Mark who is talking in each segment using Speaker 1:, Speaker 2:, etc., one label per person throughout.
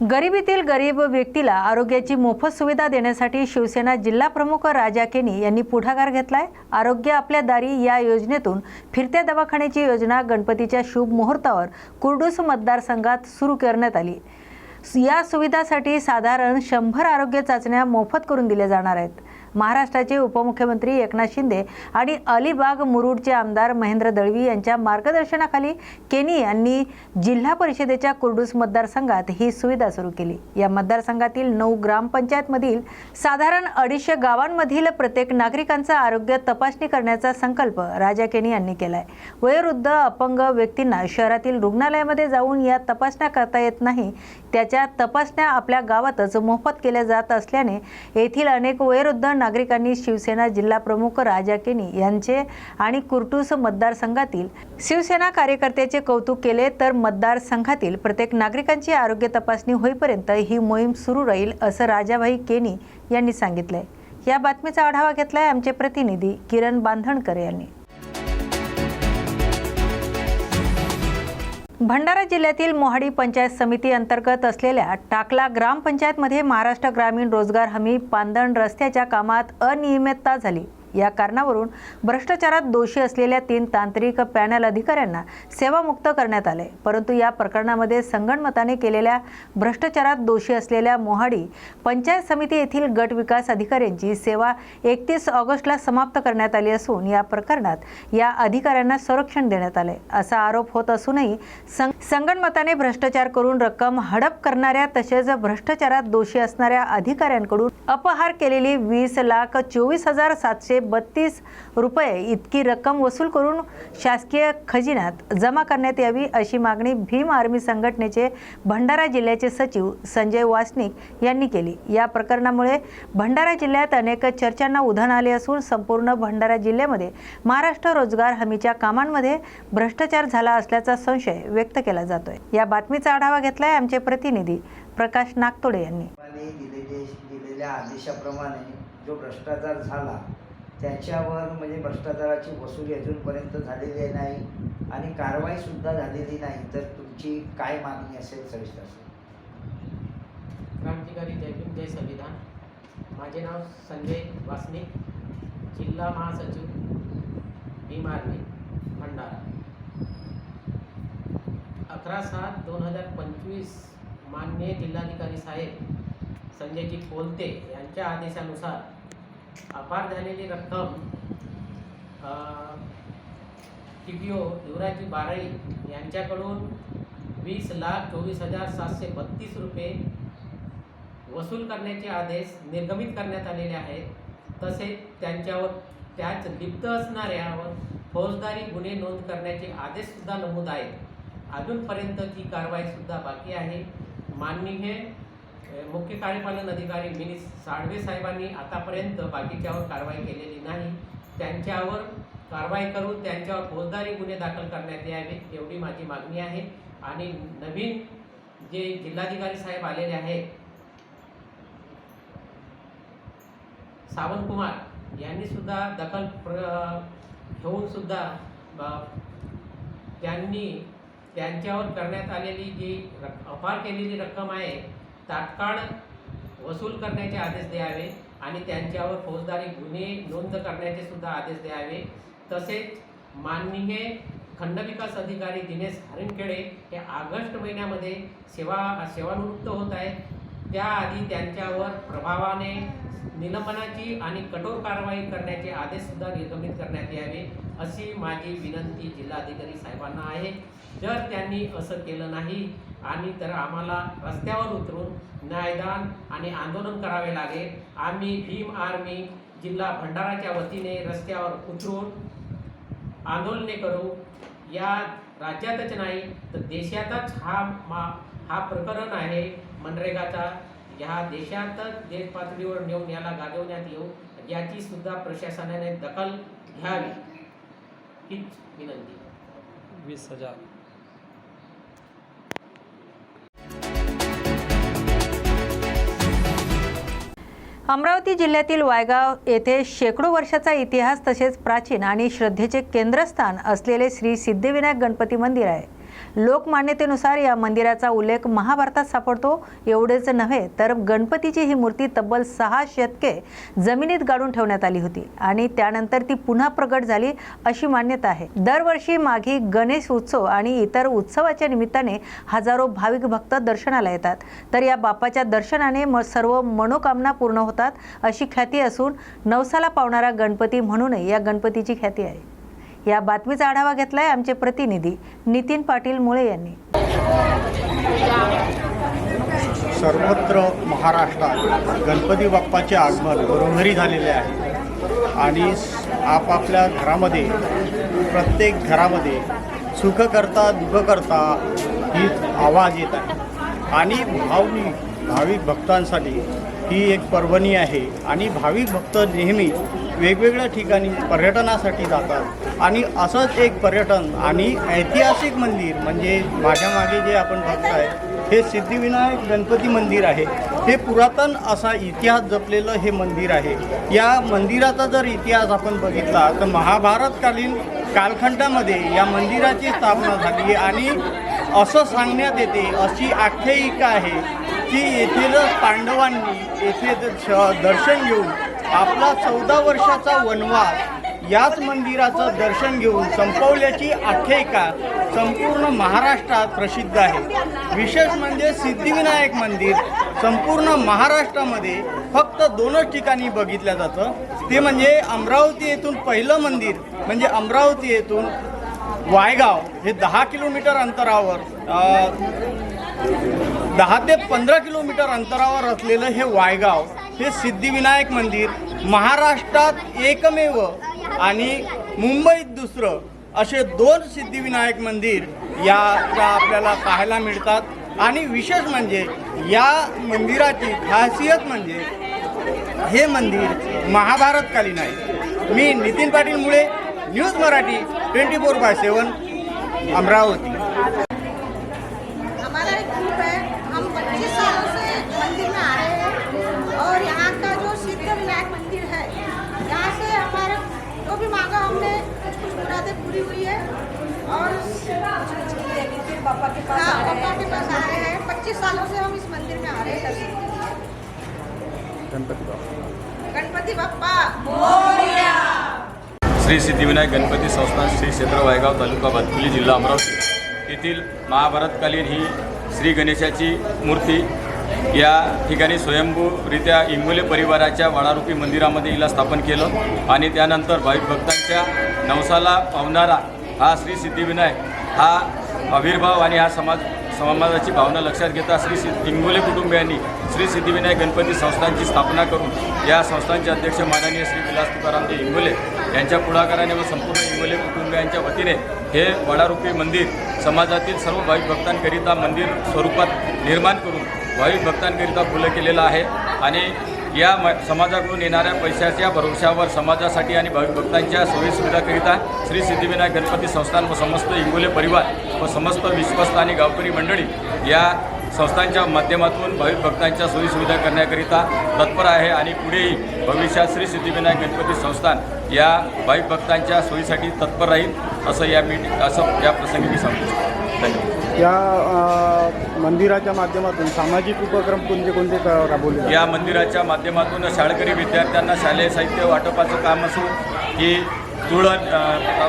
Speaker 1: गरिबीतील गरीब व्यक्तीला आरोग्याची मोफत सुविधा देण्यासाठी शिवसेना जिल्हा प्रमुख राजा केनी यांनी पुढाकार घेतलाय. आरोग्य आपल्या दारी या योजनेतून फिरत्या दवाखान्याची योजना गणपतीच्या शुभ मुहूर्तावर कुर्डूस मतदारसंघात सुरू करण्यात आली. या सुविधासाठी साधारण शंभर आरोग्य चाचण्या मोफत करून दिल्या जाणार आहेत. महाराष्ट्राचे उपमुख्यमंत्री एकनाथ शिंदे आणि अलिबाग मुरुडचे आमदार महेंद्र दळवी यांच्या मार्गदर्शनाखाली केनी यांनी जिल्हा परिषदेच्या कुर्डूस मतदारसंघात ही सुविधा सुरू केली. या मतदारसंघातील नऊ ग्रामपंचायतमधील साधारण अडीचशे गावांमधील प्रत्येक नागरिकांचा आरोग्य तपासणी करण्याचा संकल्प राजा केनी यांनी केलाय. वयोवृद्ध अपंग व्यक्तींना शहरातील रुग्णालयामध्ये जाऊन या तपासण्या करता येत नाही त्याच्या तपासण्या आपल्या गावातच मोफत केल्या जात असल्याने येथील अनेक वयोवृद्ध नागरिकांनी शिवसेना जिल्हा प्रमुख राजा केनी यांचे आणि कुर्टूस मतदारसंघातील शिवसेना कार्यकर्त्याचे कौतुक केले तर मतदारसंघातील प्रत्येक नागरिकांची आरोग्य तपासणी होईपर्यंत ही मोहीम सुरू राहील असं राजाभाई केनी यांनी सांगितलंय. या बातमीचा आढावा घेतलाय आमचे प्रतिनिधी किरण बांधणकर यांनी. भंडारा जिल्ह्यातील मोहाडी पंचायत समिती अंतर्गत असलेल्या टाकला ग्रामपंचायतमध्ये महाराष्ट्र ग्रामीण रोजगार हमी पांदण रस्त्याच्या कामात अनियमितता झाली. या कारणावरून भ्रष्टाचारात दोषी असलेल्या तीन तांत्रिक पॅनल अधिकाऱ्यांना सेवामुक्त करण्यात आले. परंतु या प्रकरणामध्ये संगणमताने केलेल्या भ्रष्टाचारात दोषी असलेल्या मोहाडी पंचायत समिती येथील गट विकास अधिकाऱ्यांची सेवा एकतीस ऑगस्टला समाप्त करण्यात आली असून या प्रकरणात या अधिकाऱ्यांना संरक्षण देण्यात आले. असा आरोप होत असूनही संगणमताने भ्रष्टाचार करून रक्कम हडप करणाऱ्या तसेच भ्रष्टाचारात दोषी असणाऱ्या अधिकाऱ्यांकडून अपहार केलेली वीस लाख चोवीस हजार सातशे बत्तीस रुपये इतकी रक्कम वसूल करून शासकीय खजिन्यात जमा करण्यात यावी अशी मागणी भीम आर्मी संघटनेचे भंडारा जिल्ह्याचे सचिव संजय वासनिक यांनी केली. या प्रकरणामुळे भंडारा जिल्ह्यात अनेक चर्चांना उधाण आले असून संपूर्ण भंडारा जिल्ह्यामध्ये महाराष्ट्र रोजगार हमीच्या कामांमध्ये भ्रष्टाचार झाला असल्याचा संशय व्यक्त केला जातोय. या बातमीचा आढावा घेतलाय आमचे प्रतिनिधी प्रकाश नागतोडे यांनी.
Speaker 2: दिलेल्या आदेशाप्रमाणे जो भ्रष्टाचार झाला त्याच्यावर म्हणजे भ्रष्टाचाराची वसुली अजूनपर्यंत झालेली नाही आणि कारवाईसुद्धा झालेली नाही तर तुमची काय मागणी असेल सविस्तर
Speaker 3: क्रांतिकारी जय जय संविधान. माझे नाव संजय वासनिक जिल्हा महासचिव भीम आर्मी भंडारा. अकरा सात दोन हजार पंचवीस मान्य जिल्हाधिकारी साहेब संजयजी कोलते यांच्या आदेशानुसार अपार झालेली रक्कम टी पी ओ युवराजी बाराई यांच्याकडून वीस लाख चोवीस हजार सातशे बत्तीस रुपये वसूल करण्याचे आदेश निर्गमित करण्यात आलेले आहेत. तसेच त्यांच्यावर त्याच लिप्त असणाऱ्यावर फौजदारी गुन्हे नोंद करण्याचे आदेशसुद्धा नमूद आहेत. अजूनपर्यंत ती कारवाईसुद्धा बाकी आहे. माननीय मुख्य कार्यपालन अधिकारी मिनी साळवे साहेबांनी आतापर्यंत बाकीच्यावर कारवाई केलेली नाही. त्यांच्यावर कारवाई करून त्यांच्यावर फौजदारी गुन्हे दाखल करण्यात यावे एवढी माझी मागणी आहे. आणि नवीन जे जिल्हाधिकारी साहेब आलेले आहेत सावंतकुमार यांनीसुद्धा यांनी सुद्धा दखल प्र घेऊन सुद्धा त्यांनी त्यांच्यावर करण्यात आलेली जी रक् अपार केलेली रक्कम आहे तात्काळ वसूल करण्याचे आदेश द्यावे आणि त्यांच्यावर फौजदारी गुन्हे नोंद करण्याचे सुद्धा आदेश द्यावे. तसेच माननीय खंडविकास अधिकारी दिनेश हरिणखेडे हे ऑगस्ट महिन्यामध्ये सेवा सेवानिवृत्त होत आहेत. त्याआधी त्यांच्यावर प्रभावाने निलंबनाची आणि कठोर कारवाई करण्याचे आदेशसुद्धा निर्गमित करण्यात यावे अशी माझी विनंती जिल्हाधिकारी साहेबांना आहे. जर त्यांनी असं केलं नाही आणि तर आम्हाला रस्त्यावर उतरून न्यायदान आणि आंदोलन करावे लागेल आम्ही भीम आर्मी जिल्हा भंडाराच्या वतीने रस्त्यावर उतरून आंदोलने करू. या राज्यातच नाही तर देशातच हा मा हा प्रकरण आहे मनरेगाचा. ह्या देशातच देश पातळीवर नेऊन याला गाजवण्यात येऊ याची सुद्धा प्रशासनाने दखल घ्यावी. हीच विनंती.
Speaker 4: वीस हजार.
Speaker 1: अमरावती जिल्ह्यातील वायगाव येथे शेकडो वर्षाचा इतिहास तसेच प्राचीन आणि श्रद्धेचे केंद्रस्थान असलेले श्री सिद्धिविनायक गणपती मंदिर आहे. लोकमान्यतेनुसार या मंदिराचा उल्लेख महाभारतात सापडतो. एवढेच नव्हे तर गणपतीची ही मूर्ती तब्बल सहा शतके जमिनीत गाडून ठेवण्यात आली होती आणि त्यानंतर ती पुन्हा प्रगट झाली अशी मान्यता आहे. दरवर्षी माघी गणेश उत्सव आणि इतर उत्सवाच्या निमित्ताने हजारो भाविक भक्त दर्शनाला येतात. तर या बापाच्या दर्शनाने म सर्व मनोकामना पूर्ण होतात अशी ख्याती असून नवसाला पावणारा गणपती म्हणूनही या गणपतीची ख्याती आहे. या बातमीचा आढावा घेतलाय आमचे प्रतिनिधी नितीन पाटील मुळे यांनी.
Speaker 4: सर्वत्र महाराष्ट्रात गणपती बाप्पाचे आगमन घरोघरी झालेले आहे. आणि आपापल्या घरामध्ये प्रत्येक घरामध्ये सुख करता दुःख करता ही आवाज येत आहे. आणि भावनिक भाविक भक्तांसाठी ही एक पर्वणी आहे. आणि भाविक भक्त नेहमी वेगवेगळ्या ठिकाणी पर्यटनासाठी जातात. आणि असंच एक पर्यटन आणि ऐतिहासिक मंदिर म्हणजे माझ्या मागे जे आपण बघताय हे सिद्धिविनायक गणपती मंदिर आहे. हे पुरातन असा इतिहास जपलेलं हे मंदिर आहे. या मंदिराचा जर इतिहास आपण बघितला तर महाभारतकालीन कालखंडामध्ये या मंदिराची स्थापना झाली आणि असं सांगण्यात येते अशी आख्यायिका आहे की येथीलच पांडवांनी येथे दर्शन घेऊन आपला चौदा वर्षाचा वनवास याच मंदिराचं दर्शन घेऊन संपवल्याची आख्यायिका संपूर्ण महाराष्ट्रात प्रसिद्ध आहे. विशेष म्हणजे सिद्धिविनायक मंदिर संपूर्ण महाराष्ट्रामध्ये फक्त दोनच ठिकाणी बघितलं जातं. ते म्हणजे अमरावती येथून पहिलं मंदिर म्हणजे अमरावती येथून वायगाव हे दहा किलोमीटर अंतरावर दहा ते पंधरा किलोमीटर अंतरावर असलेलं हे वायगाव. हे सिद्धिविनायक मंदिर महाराष्ट्रात एकमेव आणि मुंबईत दुसरं असे दोन सिद्धिविनायक मंदिर या आपल्याला पाहायला मिळतात. आणि विशेष म्हणजे या मंदिराची खासियत म्हणजे हे मंदिर महाभारतकालीन आहे. मी नितीन पाटील मुळे news Marathi twenty four by seven Amravati
Speaker 5: हमारा एक ग्रुप है हम 25 सालों से मंदिर में आ रहे हैं और यहाँ का जो सिद्ध विनायक मंदिर है यहाँ से हमारा जो भी मांगा हमने कुछ कुछ मुरादें पूरी हुई है और पापा के पास हाँ, पापा के पास आ रहे हैं। पच्चीस सालों से हम इस मंदिर में आ रहे हैं के लिए। गणपति बप्पा।
Speaker 6: श्री सिद्धिविनायक गणपती संस्थान श्री क्षेत्र वायगाव तालुका भातकुली जिल्हा अमरावती येथील महाभारतकालीन ही श्री गणेशाची मूर्ती या ठिकाणी स्वयंभूरित्या इंगोले परिवाराच्या वाडारूपी मंदिरामध्ये हिला स्थापन केलं आणि त्यानंतर भाविक भक्तांच्या नवसाला पावणारा हा श्री सिद्धिविनायक हा आविर्भाव आणि हा समाज समाजाची भावना लक्षात घेता श्री सि इंगोले कुटुंबियांनी श्री सिद्धिविनायक गणपती संस्थांची स्थापना करून या संस्थांचे अध्यक्ष माननीय श्री विलास तुकारामजी इंगोले यांच्या पुढाकाराने व संपूर्ण इंगोले कुटुंबियांच्या वतीने हे वडारूपी मंदिर समाजातील सर्व भाविक भक्तांकरिता मंदिर स्वरूपात निर्माण करून भाविक भक्तांकरिता खुलं केलेलं आहे. आणि या म समाजाकडून येणाऱ्या पैशाच्या भरोशावर समाजासाठी आणि भाविक भक्तांच्या सोयीसुविधाकरिता श्री सिद्धिविनायक गणपती संस्थान व समस्त इंगोले परिवार व समस्त विश्वस्त आणि गावकरी मंडळी या संस्थांच्या माध्यमातून भाविक भक्तांच्या सोयीसुविधा करण्याकरिता तत्पर आहे आणि पुढेही भविष्यात श्री सिद्धिविनायक गणपती संस्थान या भाविक भक्तांच्या सोयीसाठी तत्पर राहील असं या मीट असं या प्रसंगी मी सांगू धन्यवाद
Speaker 4: या मंदिराच्या माध्यमातून सामाजिक उपक्रम कोणते कोणते राबवले?
Speaker 6: या मंदिराच्या माध्यमातून शाळकरी विद्यार्थ्यांना शालेय साहित्य वाटपाचं काम असो की तुळ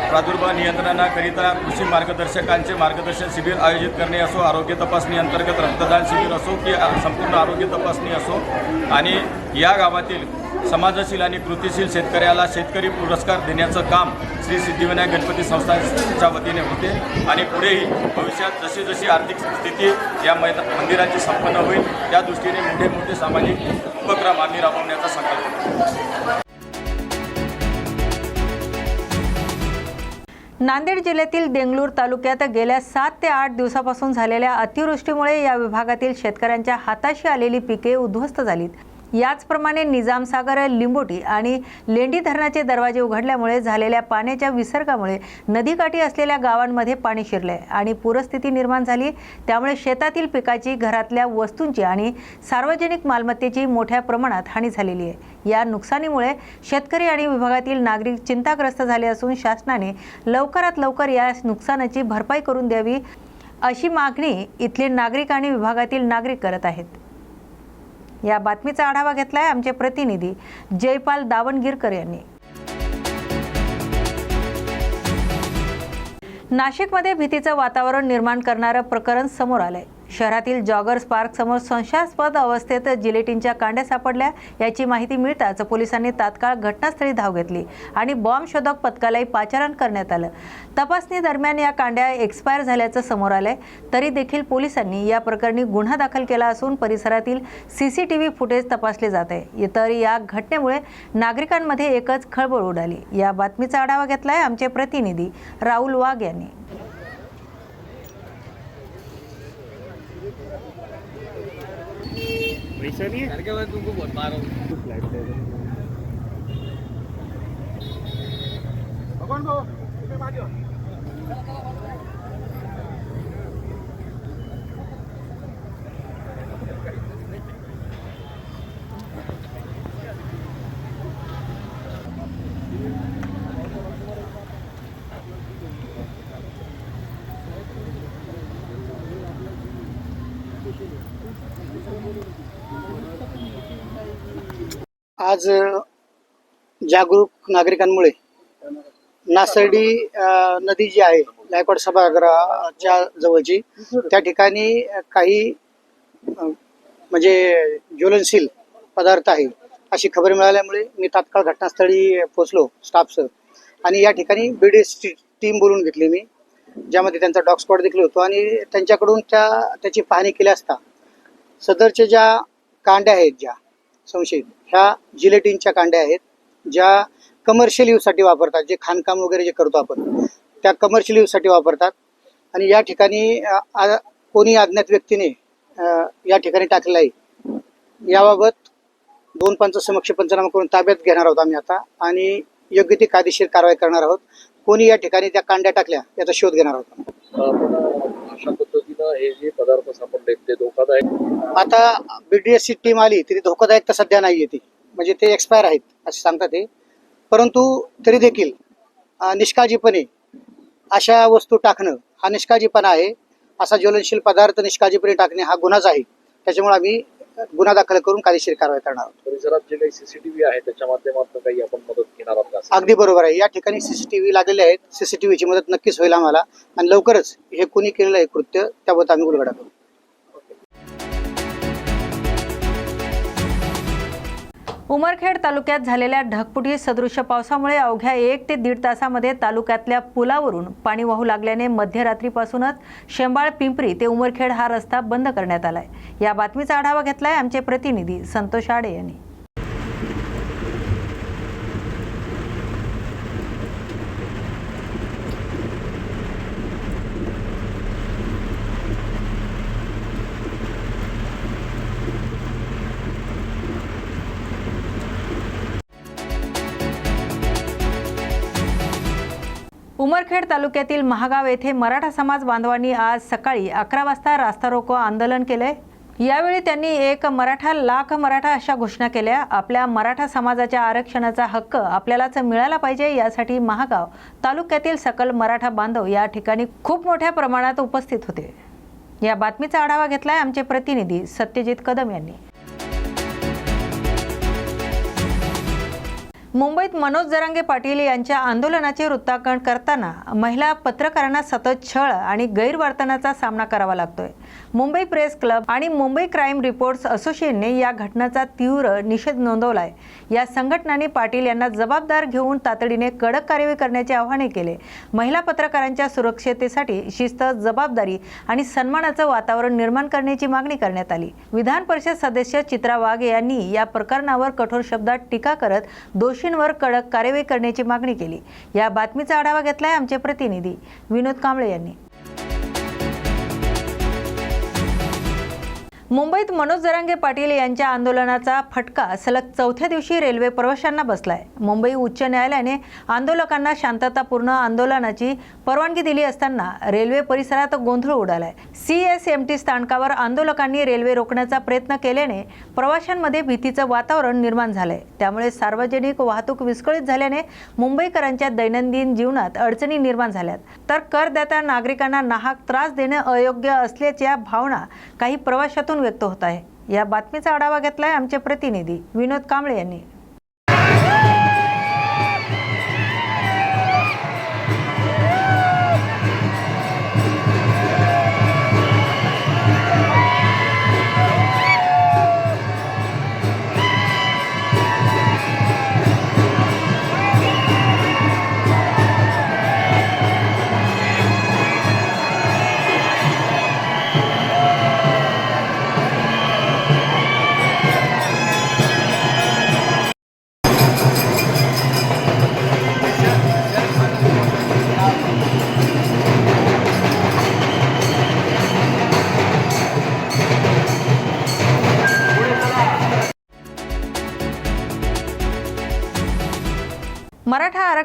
Speaker 6: प्रादुर्भाव नियंत्रणाकरिता कृषी मार्गदर्शकांचे मार्गदर्शन शिबिर आयोजित करणे असो आरोग्य तपासणी अंतर्गत रक्तदान शिबिर असो की संपूर्ण आरोग्य तपासणी असो. आणि या गावातील समाजशील आणि कृतीशील शेतकऱ्याला शेतकरी पुरस्कार देण्याचं काम श्री सिद्धिविनायक गणपती संस्थांच्या वतीने होते. आणि पुढेही भविष्यात जशी जशी आर्थिक स्थिती या मैदा मंदिराची संपन्न होईल त्या दृष्टीने मोठे मोठे सामाजिक उपक्रम आम्ही राबवण्याचा संकल्प
Speaker 1: नांदेड जिल्ह्यातील देंगलूर तालुक्यात गेल्या सात ते आठ दिवसापासून झालेल्या अतिवृष्टीमुळे या विभागातील शेतकऱ्यांच्या हाताशी आलेली पिके उद्ध्वस्त झालीत. याचप्रमाणे निजामसागर लिंबोटी आणि लेंडी धरणाचे दरवाजे उघडल्यामुळे झालेल्या पाण्याच्या विसर्गामुळे नदीकाठी असलेल्या गावांमध्ये पाणी शिरले आणि पूरस्थिती निर्माण झाली. त्यामुळे शेतातील पिकाची घरातल्या वस्तूंची आणि सार्वजनिक मालमत्तेची मोठ्या प्रमाणात हानी झालेली आहे. या नुकसानीमुळे शेतकरी आणि विभागातील नागरिक चिंताग्रस्त झाले असून शासनाने लवकरात लवकर या नुकसानाची भरपाई करून द्यावी अशी मागणी इथले नागरिक आणि विभागातील नागरिक करत आहेत. या बातमीचा आढावा घेतलाय आमचे प्रतिनिधी जयपाल दावणगिरकर यांनी. नाशिकमध्ये भीतीचं वातावरण निर्माण करणारं प्रकरण समोर आलंय. शहरातील जॉगर्स पार्क समोर संशयास्पद अवस्थेत जिलेटिनच्या कांड्या सापडल्या. याची माहिती मिळताच पोलिसांनी तात्काळ घटनास्थळी धाव घेतली आणि बॉम्ब शोधक पथकालाही पाचारण करण्यात आलं. तपासणी दरम्यान या कांड्या एक्सपायर झाल्याचं समोर आलंय. तरी देखील पोलिसांनी या प्रकरणी गुन्हा दाखल केला असून परिसरातील सीसीटीव्ही फुटेज तपासले जात आहे. तर या घटनेमुळे नागरिकांमध्ये एकच खळबळ उडाली. या बातमीचा आढावा घेतलाय आमचे प्रतिनिधी राहुल वाघ यांनी.
Speaker 7: विषय नहीं है करके तुमको बहुत मार फ्लाइट दे भगवान को आज जागरूक नागरिकांमुळे नासर्डी नदी जी आहे गायकवाड सभागृहाच्या जवळची त्या ठिकाणी काही म्हणजे ज्वलनशील पदार्थ आहे अशी खबर मिळाल्यामुळे मी तात्काळ घटनास्थळी पोहोचलो स्टाफसह. आणि या ठिकाणी बीडीएसची टीम बोलून घेतली मी ज्यामध्ये त्यांचा डॉग स्पॉट देखील होतो आणि त्यांच्याकडून त्या त्याची पाहणी केली असता सदरच्या ज्या कांड्या आहेत ज्या संशयित. ह्या जिलेटिनच्या कांड्या आहेत ज्या कमर्शियल यूजसाठी वापरतात जे खाणकाम वगैरे जे करतो आपण त्या कमर्शियल यूजसाठी वापरतात. आणि या ठिकाणी कोणी अज्ञात व्यक्तीने या ठिकाणी टाकलं आहे. याबाबत दोन पंच समक्ष पंचनामा करून ताब्यात घेणार आहोत आम्ही आता आणि योग्य ती कायदेशीर कारवाई करणार आहोत. कोणी या ठिकाणी त्या कांड्या टाकल्या याचा शोध घेणार आहोत.
Speaker 8: आपण हे जे पदार्थ सापडले ते धोकादायक.
Speaker 7: आता बीडीएसची टीम आली तरी धोकादायक तर सध्या नाही ती. म्हणजे ते एक्सपायर आहेत असे सांगतात ते परंतु तरी देखील निष्काळजीपणे अशा वस्तू टाकणं हा निष्काळजीपणा आहे. असा ज्वलनशील पदार्थ निष्काळजीपणे टाकणे हा गुन्हाच आहे. त्याच्यामुळे आम्ही गुन्हा दाखल करून कायदेशीर कारवाई करणार आहोत.
Speaker 8: परिसरात जे काही सीसीटीव्ही आहे त्याच्या माध्यमातून काही आपण मदत घेणार आहोत का?
Speaker 7: अगदी बरोबर आहे. या ठिकाणी सीसीटीव्ही लागलेले आहेत. सीसीटीव्हीची मदत नक्कीच होईल आम्हाला. आणि लवकरच हे कुणी केलेलं आहे कृत्य त्याबद्दल आम्ही उलगडा करू.
Speaker 1: उमरखेड तालुक्यात झालेल्या ढगपुटी सदृश्य पावसामुळे अवघ्या एक ते दीड तासामध्ये तालुक्यातल्या पुलावरून पाणी वाहू लागल्याने मध्यरात्रीपासूनच शेंबाळ पिंपरी ते उमरखेड हा रस्ता बंद करण्यात आलाय. या बातमीचा आढावा घेतलाय आमचे प्रतिनिधी संतोष आडे यांनी. उमरखेड तालुक्यातील महागाव येथे मराठा समाज बांधवांनी आज सकाळी अकरा वाजता रास्ता रोको आंदोलन केलंय यावेळी त्यांनी एक मराठा लाख मराठा अशा घोषणा केल्या. आपल्या मराठा समाजाच्या आरक्षणाचा हक्क आपल्यालाच मिळाला पाहिजे यासाठी महागाव तालुक्यातील सकल मराठा बांधव या ठिकाणी खूप मोठ्या प्रमाणात उपस्थित होते. या बातमीचा आढावा घेतलाय आमचे प्रतिनिधी सत्यजित कदम यांनी. मुंबईत मनोज जरांगे पाटील यांच्या आंदोलनाचे वृत्तांकन करताना महिला पत्रकारांना सतत छळ आणि गैरवर्तनाचा सामना करावा लागतोय. मुंबई प्रेस क्लब आणि मुंबई क्राईम रिपोर्ट्स असोसिएशनने या घटनेचा तीव्र निषेध नोंदवलाय. या संघटनांनी पाटील यांना जबाबदार घेऊन तातडीने कडक कारवाई करण्याचे आवाहन केले. महिला पत्रकारांच्या सुरक्षतेसाठी शिस्त जबाबदारी आणि सन्मानाचं वातावरण निर्माण करण्याची मागणी करण्यात आली. विधान परिषद सदस्य चित्रा वाघ यांनी या प्रकरणावर कठोर शब्दात टीका करत दोषींवर कडक कारवाई करण्याची मागणी केली. या बातमीचा आढावा घेतलाय आमचे प्रतिनिधी विनोद कांबळे यांनी. मुंबईत मनोज जरांगे पाटील यांच्या आंदोलनाचा फटका सलग चौथ्या दिवशी रेल्वे प्रवाशांना बसलाय. मुंबई उच्च न्यायालयाने आंदोलकांना शांततापूर्ण आंदोलनाची परवानगी दिली असताना रेल्वे परिसरात गोंधळ उडालाय. सी एस एम टी स्थानकावर आंदोलकांनी रेल्वे रोखण्याचा प्रयत्न केल्याने प्रवाशांमध्ये भीतीचं वातावरण निर्माण झालंय. त्यामुळे सार्वजनिक वाहतूक विस्कळीत झाल्याने मुंबईकरांच्या दैनंदिन जीवनात अडचणी निर्माण झाल्यात. तर करदात्या नागरिकांना नाहक त्रास देणं अयोग्य असल्याच्या भावना काही प्रवाशातून व्यक्त होत आहे. या बातमीचा आढावा घेतलाय आमचे प्रतिनिधी विनोद कांबळे यांनी.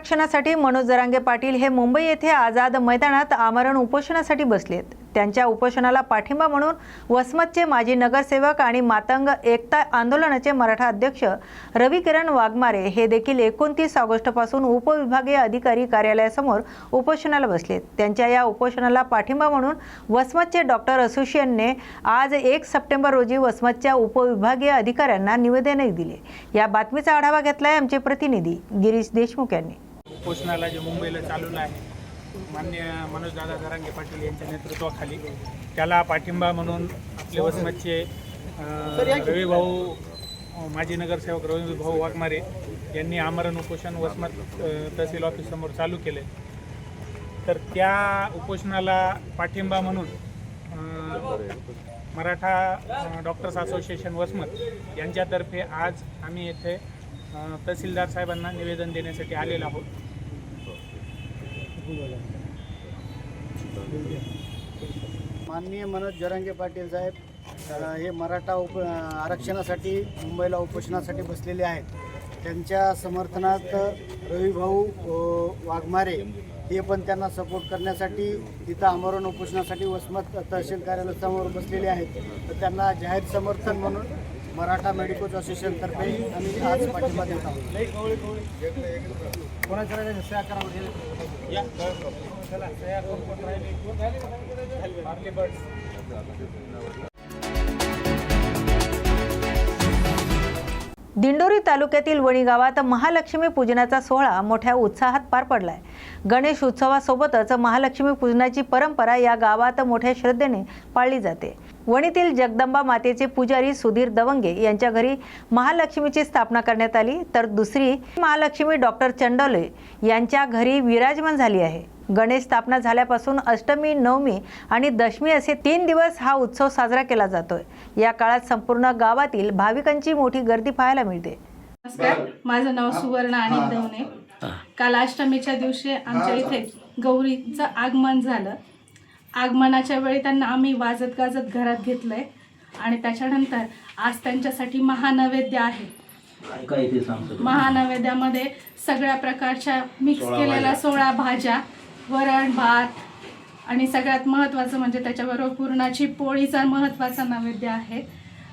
Speaker 1: आरक्षणासाठी मनोज जरांगे पाटील हे मुंबई येथे आझाद मैदानात आमरण उपोषणासाठी बसलेत त्यांच्या उपोषणाला पाठिंबा म्हणून वसमतचे माजी नगरसेवक आणि मातंग एकता आंदोलनाचे मराठा अध्यक्ष रवी किरण वाघमारे हे देखील एकोणतीस ऑगस्टपासून उपविभागीय अधिकारी कार्यालयासमोर उपोषणाला बसलेत त्यांच्या या उपोषणाला पाठिंबा म्हणून वसमतचे डॉक्टर असोसिएशनने आज एक सप्टेंबर रोजी वसमतच्या उपविभागीय अधिकाऱ्यांना निवेदनही दिले. या बातमीचा आढावा घेतलाय आमचे प्रतिनिधी गिरीश देशमुख यांनी.
Speaker 9: उपोषणाला जे मुंबईला चालवलं आहे मान्य मनोजदादा जरांगे पाटील यांच्या नेतृत्वाखाली त्याला पाठिंबा म्हणून आपले वसमतचे रवी रविभाऊ माजी नगरसेवक रविभाऊ वाघमारे यांनी आमरण उपोषण वसमत तहसील ऑफिससमोर चालू केले. तर त्या उपोषणाला पाठिंबा म्हणून मराठा डॉक्टर्स असोसिएशन वसमत यांच्यातर्फे आज आम्ही येथे तहसीलदार साहेबांना निवेदन देण्यासाठी आलेलो आहोत.
Speaker 7: माननीय मनोज जरांगे पाटील साहेब हे मराठा उप आरक्षणासाठी मुंबईला उपोषणासाठी बसलेले आहेत. त्यांच्या समर्थनात रविभाऊ वाघमारे हे पण त्यांना सपोर्ट करण्यासाठी तिथं आमरण उपोषणासाठी वसमत तहसील कार्यालयासमोर बसलेले आहेत. तर त्यांना जाहीर समर्थन म्हणून मराठा मेडिकल असोसिएशनतर्फे आम्ही आज पाठिंबा देत आहोत.
Speaker 1: दिंडोरी तालुक्यातील वणी गावात महालक्ष्मी पूजनाचा सोहळा मोठ्या उत्साहात पार पडलाय. गणेश उत्सवासोबतच महालक्ष्मी पूजनाची परंपरा या गावात मोठ्या श्रद्धेने पाळली जाते. वणीतील जगदंबा मातेचे पुजारी सुधीर दवंगे यांच्या घरी महालक्ष्मीची स्थापना करण्यात आली. तर दुसरी महालक्ष्मी डॉक्टर चंडोले यांच्या घरी विराजमान झाली आहे. गणेश स्थापना झाल्यापासून अष्टमी नवमी आणि दशमी असे तीन दिवस हा उत्सव साजरा केला जातोय. या काळात संपूर्ण गावातील भाविकांची मोठी गर्दी पाहायला मिळते.
Speaker 10: नमस्कार. माझं नाव सुवर्ण आणि दवणे. काल अष्टमीच्या दिवशी आमच्या इथे गौरीचं आगमन झालं. आगमनाच्या वेळी त्यांना आम्ही वाजत गाजत घरात घेतलंय. आणि त्याच्यानंतर आज त्यांच्यासाठी महानैवेद्य आहे. महानैवेद्यामध्ये सगळ्या प्रकारच्या मिक्स केलेल्या सोळा भाज्या वरण भात आणि सगळ्यात महत्त्वाचं म्हणजे त्याच्याबरोबर पुरणाची पोळीचा महत्त्वाचा नैवेद्य आहे.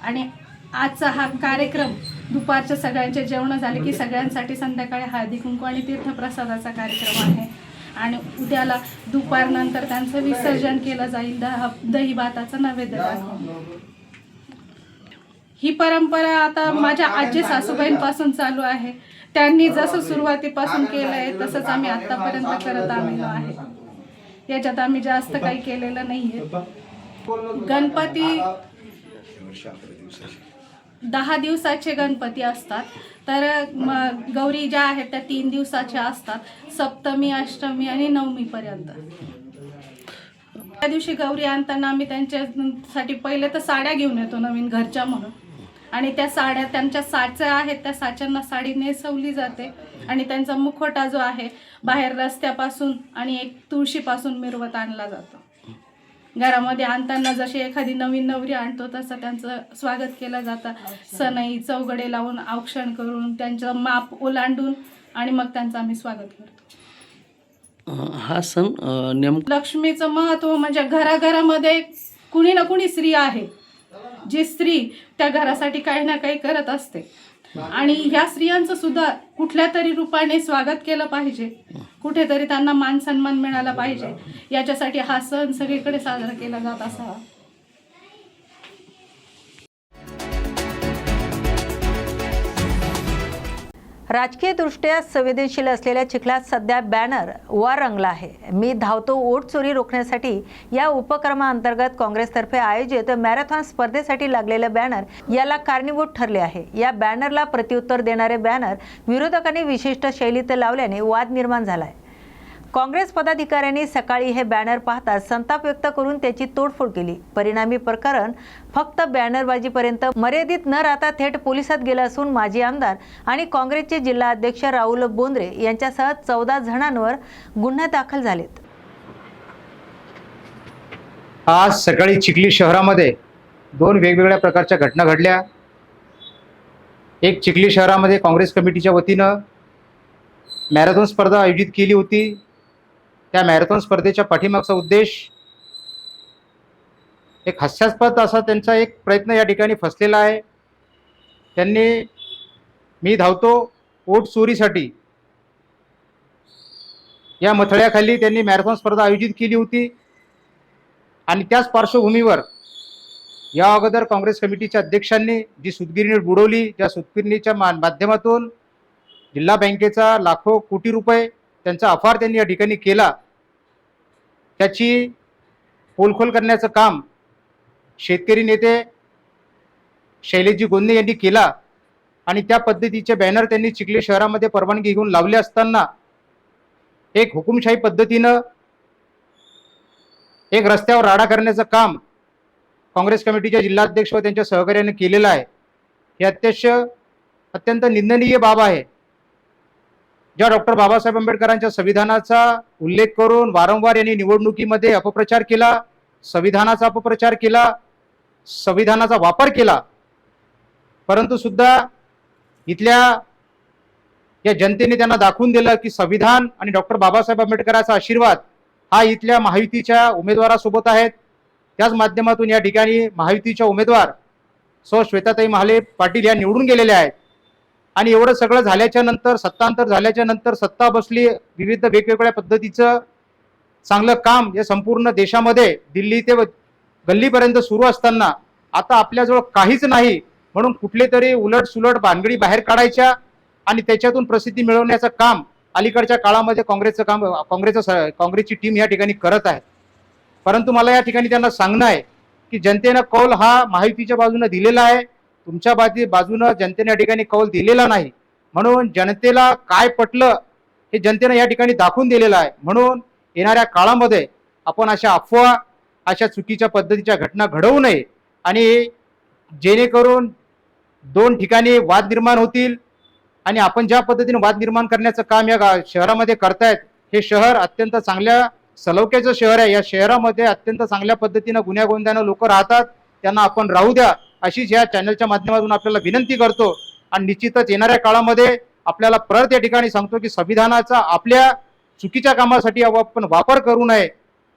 Speaker 10: आणि आजचा हा कार्यक्रम दुपारच्या सगळ्यांचे जेवण झाले की सगळ्यांसाठी संध्याकाळी हळदी कुंकू आणि तीर्थप्रसादाचा कार्यक्रम आहे. आणि उद्याला दुपारनंतर त्यांचं विसर्जन केलं जाईल. दहा दही भाताचं नैवेद्य दाखवून. ही परंपरा आता माझ्या आजी सासूबाईंपासून चालू आहे. त्यांनी जसं सुरुवातीपासून केलं आहे तसंच आम्ही आतापर्यंत करत आलेलो आहे. याच्यात आम्ही जास्त काही केलेलं नाहीये. गणपती दहा दिवसाचे गणपती असतात. तर गौरी ज्या आहेत त्या तीन दिवसाच्या असतात. सप्तमी अष्टमी आणि नवमीपर्यंत. त्या दिवशी गौरी आणताना आम्ही त्यांच्यासाठी पहिले तर साड्या घेऊन येतो नवीन घरच्या म्हणून. आणि त्या साड्या त्यांच्या साच्या आहेत त्या साच्यांना साडी नेसवली जाते. आणि त्यांचा मुखवटा जो आहे बाहेर रस्त्यापासून आणि एक तुळशीपासून मिरवत आणला जातो. घरामध्ये आणताना जशी एखादी नवीन नवरी आणतो तसं त्यांचं स्वागत केलं जातं. सनई चौघडे लावून औक्षण करून त्यांचं माप ओलांडून आणि मग त्यांचं आम्ही स्वागत करतो.
Speaker 11: हा सण अं, नेमका
Speaker 10: लक्ष्मीचं महत्त्व म्हणजे घराघरामध्ये कुणी ना कुणी स्त्री आहे. जी स्त्री त्या घरासाठी काही ना काही करत असते. आणि ह्या स्त्रियांचं सुद्धा कुठल्या तरी रूपाने स्वागत केलं पाहिजे. कुठेतरी त्यांना मान सन्मान मिळाला पाहिजे. याच्यासाठी हा सण सगळीकडे साजरा केला जात असावा.
Speaker 1: राजकीयदृष्ट्या संवेदनशील असलेल्या चिखलात सध्या बॅनर वा रंगला आहे. मी धावतो ओट चोरी रोखण्यासाठी या उपक्रमाअंतर्गत काँग्रेसतर्फे आयोजित मॅरेथॉन स्पर्धेसाठी लागलेलं बॅनर याला कारणीभूत ठरले आहे. या बॅनरला प्रत्युत्तर देणारे बॅनर विरोधकांनी विशिष्ट शैलीत लावल्याने वाद निर्माण झाला आहे काँग्रेस पदाधिकाऱ्यांनी सकाळी हे बॅनर पाहताच संताप व्यक्त करून त्याची तोडफोड केली. परिणामी प्रकरण फक्त बॅनरबाजीपर्यंत मर्यादित न राहता थेट पोलिसात गेलं असून माजी आमदार आणि काँग्रेसचे जिल्हा अध्यक्ष राहुल बोंद्रे यांच्यासह चौदा जणांवर गुन्हे दाखल झालेत.
Speaker 12: आज सकाळी चिखली शहरामध्ये दोन वेगवेगळ्या प्रकारच्या घटना घडल्या. एक चिखली शहरामध्ये काँग्रेस कमिटीच्या वतीनं मॅरेथॉन स्पर्धा आयोजित केली होती. त्या मॅरेथॉन स्पर्धेच्या पाठीमागचा उद्देश एक हास्यास्पद असा त्यांचा एक प्रयत्न या ठिकाणी फसलेला आहे. त्यांनी मी धावतो ओट चोरीसाठी. या मथळ्याखाली त्यांनी मॅरेथॉन स्पर्धा आयोजित केली होती. आणि त्याच पार्श्वभूमीवर या अगोदर काँग्रेस कमिटीच्या अध्यक्षांनी जी सुतगिरणी बुडवली त्या सुतगिरणीच्या माध्यमातून जिल्हा बँकेचा लाखो कोटी रुपये त्यांचा अफार त्यांनी या ठिकाणी केला त्याची पोलखोल करण्याचं काम शेतकरी नेते शैलेशजी गोंदे यांनी केला आणि त्या पद्धतीचे बॅनर त्यांनी चिखली शहरामध्ये परवानगी घेऊन लावले असताना एक हुकुमशाही पद्धतीनं एक रस्त्यावर राडा करण्याचं काम काँग्रेस कमिटीच्या जिल्हाध्यक्ष व त्यांच्या सहकार्याने केलेलं आहे. हे अत्यंत अत्यंत निंदनीय बाब आहे. ज्या डॉक्टर बाबासाहेब आंबेडकरांच्या संविधानाचा उल्लेख करून वारंवार यांनी निवडणुकीमध्ये अपप्रचार केला संविधानाचा अपप्रचार केला संविधानाचा वापर केला परंतु सुद्धा इथल्या या जनतेने त्यांना दाखवून दिलं की संविधान आणि डॉक्टर बाबासाहेब आंबेडकरांचा आशीर्वाद हा इथल्या महायुतीच्या उमेदवारासोबत आहेत. त्याच माध्यमातून या ठिकाणी महायुतीच्या उमेदवार सौ श्वेताताई महाले पाटील या निवडून गेलेल्या आहेत. आणि एवढं सगळं झाल्याच्यानंतर सत्तांतर झाल्याच्यानंतर सत्ता बसली विविध वेगवेगळ्या पद्धतीचं चांगलं काम या संपूर्ण देशामध्ये दिल्ली ते गल्लीपर्यंत सुरू असताना आता आपल्याजवळ काहीच नाही म्हणून कुठले तरी उलट सुलट भानगडी बाहेर काढायच्या आणि त्याच्यातून प्रसिद्धी मिळवण्याचं काम अलीकडच्या काळामध्ये काँग्रेसचं काम काँग्रेसचं स- काँग्रेसची टीम या ठिकाणी करत आहे. परंतु मला या ठिकाणी त्यांना सांगणं आहे की जनतेनं कौल हा महायुतीच्या बाजूने दिलेला आहे. तुमच्या बाजू बाजूनं जनतेने या ठिकाणी कौल दिलेला नाही. म्हणून जनतेला काय पटलं हे जनतेनं या ठिकाणी दाखवून दिलेलं आहे. म्हणून येणाऱ्या काळामध्ये आपण अशा अफवा अशा चुकीच्या पद्धतीच्या घटना घडवू नये आणि जेणेकरून दोन ठिकाणी वाद निर्माण होतील आणि आपण ज्या पद्धतीने वाद निर्माण करण्याचं काम या गा- शहरामध्ये करतायत हे शहर अत्यंत चांगल्या सलौक्याचं शहर आहे. या शहरामध्ये अत्यंत चांगल्या पद्धतीनं गुन्ह्यागोंद्यानं लोक राहतात. त्यांना आपण राहू द्या. अशीच या चॅनलच्या माध्यमातून आपल्याला विनंती करतो आणि निश्चितच येणाऱ्या काळामध्ये आपल्याला परत या ठिकाणी सांगतो की संविधानाचा आपल्या चुकीच्या कामासाठी आपण वापर करू नये.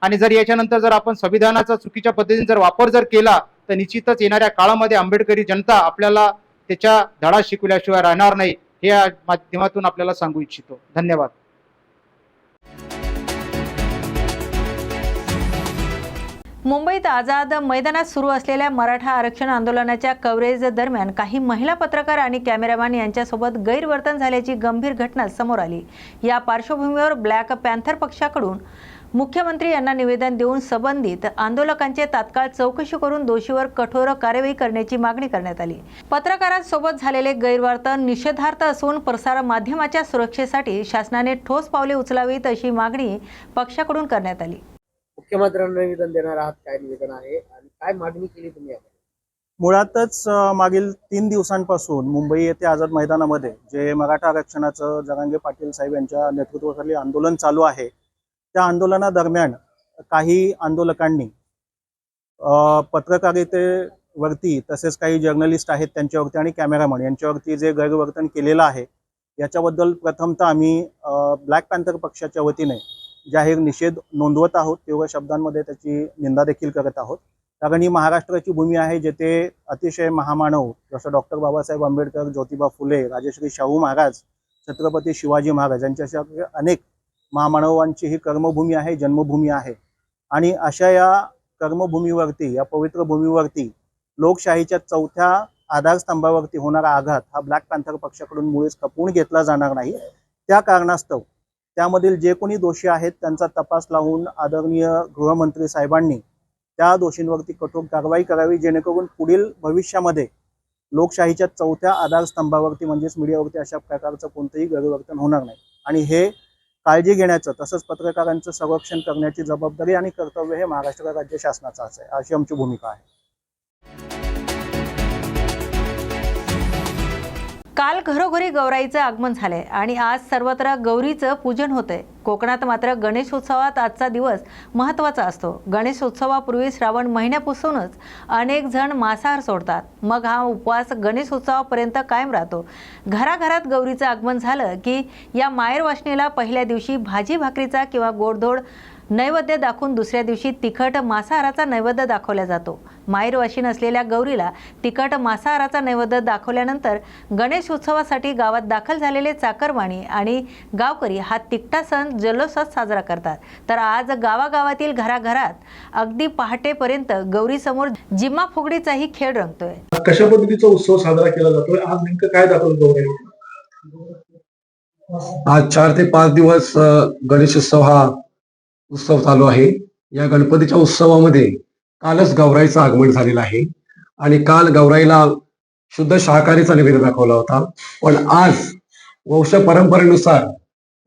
Speaker 12: आणि जर याच्यानंतर जर आपण संविधानाचा चुकीच्या पद्धतीने जर वापर जर केला तर निश्चितच येणाऱ्या काळामध्ये आंबेडकरी जनता आपल्याला त्याच्या धडा शिकवल्याशिवाय राहणार नाही. हे या माध्यमातून आपल्याला सांगू इच्छितो. धन्यवाद.
Speaker 1: मुंबईत आझाद मैदानात सुरू असलेल्या मराठा आरक्षण आंदोलनाच्या कव्हरेज दरम्यान काही महिला पत्रकार आणि कॅमेरामॅन यांच्यासोबत गैरवर्तन झाल्याची गंभीर घटना समोर आली. या पार्श्वभूमीवर ब्लॅक पॅन्थर पक्षाकडून मुख्यमंत्री यांना निवेदन देऊन संबंधित आंदोलकांचे तात्काळ चौकशी करून दोषीवर कठोर कार्यवाही करण्याची मागणी करण्यात आली. पत्रकारांसोबत झालेले गैरवर्तन निषेधार्थ असून प्रसार माध्यमाच्या सुरक्षेसाठी शासनाने ठोस पावले उचलावीत अशी मागणी पक्षाकडून करण्यात आली.
Speaker 8: मुख्यमंत्र्यांना निवेदन देणार आहात काय निवेदन आहे आणि काय मागणी केली तुम्ही
Speaker 4: मुळातच मागील तीन दिवसांपासून मुंबई येथे आझाद मैदानामध्ये जे मराठा आरक्षणाचं जरांगे पाटील साहेब यांच्या नेतृत्वाखाली आंदोलन चालू आहे त्या आंदोलनादरम्यान काही आंदोलकांनी
Speaker 13: पत्रकारितेवरती तसेच काही जर्नलिस्ट आहेत त्यांच्यावरती आणि कॅमेरामन यांच्यावरती जे गैरवर्तन केलेलं आहे याच्याबद्दल प्रथमतः आम्ही ब्लॅक पॅन्थर पक्षाच्या वतीने जाहीर निषेध नोंदवत आहोत तेवढ्या शब्दांमध्ये त्याची निंदा देखील करत आहोत. कारण ही महाराष्ट्राची भूमी आहे जेथे अतिशय महामानव जसं डॉक्टर बाबासाहेब आंबेडकर ज्योतिबा फुले राजश्री शाहू महाराज छत्रपती शिवाजी महाराज यांच्यासारखे अनेक महामानवांची ही कर्मभूमी आहे जन्मभूमी आहे. आणि अशा या कर्मभूमीवरती या पवित्र भूमीवरती लोकशाहीच्या चौथ्या आधारस्तंभावरती होणारा आघात हा ब्लॅक पॅन्थर पक्षाकडून मुळीच खपवून घेतला जाणार नाही. त्या कारणास्तव त्यामधील जे कोणी दोषी आहेत त्यांचा तपास लावून आदरणीय गृहमंत्री साहेबांनी त्या दोषींवरती कठोर कारवाई करावी जेणेकरून पुढील भविष्यामध्ये लोकशाहीच्या चौथ्या आधारस्तंभावरती म्हणजेच मीडियावरती अशा प्रकारचं कोणतंही गैरवर्तन होणार नाही. आणि हे काळजी घेण्याचं तसंच पत्रकारांचं संरक्षण करण्याची जबाबदारी आणि कर्तव्य हे महाराष्ट्र राज्य शासनाचं आहे. अशी आमची भूमिका आहे.
Speaker 1: काल घरोघरी गौराईचं आगमन झालंय आणि आज सर्वत्र गौरीचं पूजन होतंय. कोकणात मात्र गणेशोत्सवात आजचा दिवस महत्त्वाचा असतो. गणेशोत्सवापूर्वी श्रावण महिन्यापासूनच अनेक जण मांसाहार सोडतात. मग हा उपवास गणेशोत्सवापर्यंत कायम राहतो. घराघरात गौरीचं आगमन झालं की या माहेर पहिल्या दिवशी भाजी भाकरीचा किंवा गोडधोड नैवेद्य दाखवून दुसऱ्या दिवशी तिखट मांसाहाराचा नैवेद्य दाखवला जातो. माहेर वाशीन असलेल्या गौरीला तिखट मांसाहाराचा नैवेद्य दाखवल्यानंतर गणेश उत्सवासाठी गावात दाखल झालेले चाकरमानी आणि गावकरी हा तिकटा सण जल्लोषात साजरा करतात. तर आज गावागावातील घराघरात अगदी पहाटेपर्यंत गौरीसमोर जिम्मा फुगडीचाही खेळ रंगतोय.
Speaker 14: कशा पद्धतीचा उत्सव साजरा केला जातोय? आज नेमकं काय दाखवलं
Speaker 15: आज चार ते पाच दिवस गणेशोत्सव हा उत्सव चालू आहे. या गणपतीच्या उत्सवामध्ये कालच गौराईचं आगमन झालेलं आहे. आणि काल गौराईला शुद्ध शाकाहारीचा निवेद दाखवला होता. पण आज वंश परंपरेनुसार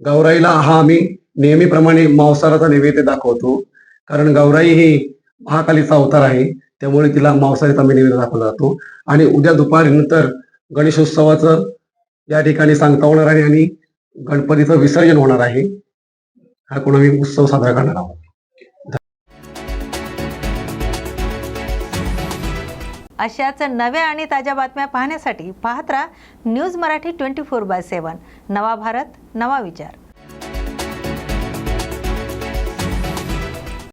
Speaker 15: गौराईला हा आम्ही नेहमीप्रमाणे मांसाहाराचा नैवेद्य दाखवतो. कारण गौराई ही महाकालीचा अवतार आहे. त्यामुळे तिला मांसाहारीचा आम्ही नैवेद्य दाखवला जातो. आणि उद्या दुपारी नंतर गणेशोत्सवाचं या ठिकाणी सांगता होणार आहे आणि गणपतीचं विसर्जन होणार आहे. हा कोण उत्सव साजरा करणार आहोत.
Speaker 1: अशाच नव्या आणि ताज्या बातम्या पाहण्यासाठी पाहत राहा news Marathi twenty four by seven. नवा भारत नवा विचार.